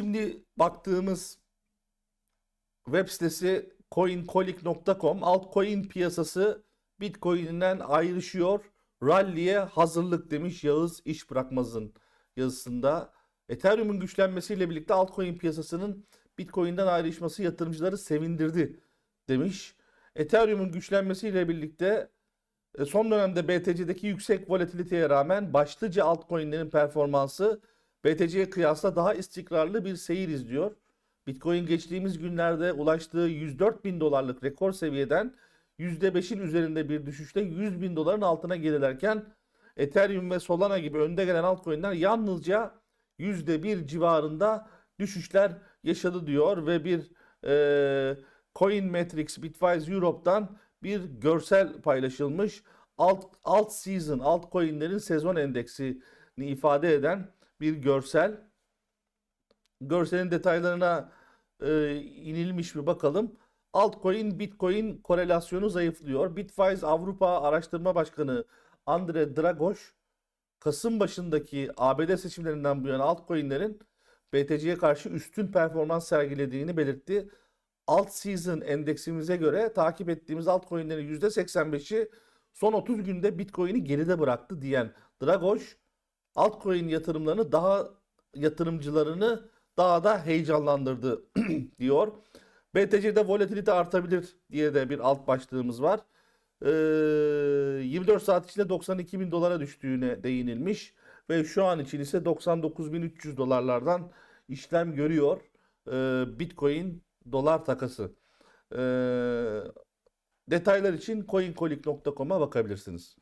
şimdi baktığımız web sitesi coincolic.com altcoin piyasası Bitcoin'den ayrışıyor. Rally'e hazırlık demiş Yağız İş Bırakmaz'ın yazısında. Ethereum'un güçlenmesiyle birlikte altcoin piyasasının Bitcoin'den ayrışması yatırımcıları sevindirdi demiş. Ethereum'un güçlenmesiyle birlikte e, son dönemde BTC'deki yüksek volatiliteye rağmen başlıca altcoin'lerin performansı BTC'ye kıyasla daha istikrarlı bir seyir izliyor. Bitcoin geçtiğimiz günlerde ulaştığı 104 bin dolarlık rekor seviyeden %5'in üzerinde bir düşüşte 100 bin doların altına gerilerken Ethereum ve Solana gibi önde gelen altcoin'ler yalnızca %1 civarında düşüşler yaşadı diyor ve bir e, Coin Metrics Bitwise Europe'dan bir görsel paylaşılmış. Alt, alt season, altcoin'lerin sezon endeksini ifade eden bir görsel. Görselin detaylarına e, inilmiş mi bakalım. Altcoin Bitcoin korelasyonu zayıflıyor. Bitwise Avrupa Araştırma Başkanı Andre Dragoş Kasım başındaki ABD seçimlerinden bu yana altcoin'lerin BTC'ye karşı üstün performans sergilediğini belirtti. Alt season endeksimize göre takip ettiğimiz altcoin'lerin %85'i son 30 günde Bitcoin'i geride bıraktı diyen Dragoş, altcoin yatırımlarını daha yatırımcılarını daha da heyecanlandırdı diyor. BTC'de volatilite artabilir diye de bir alt başlığımız var. Ee, 24 saat içinde 92 bin dolara düştüğüne değinilmiş ve şu an için ise 99.300 dolarlardan işlem görüyor ee, Bitcoin dolar takası. Ee, detaylar için coincolic.com'a bakabilirsiniz.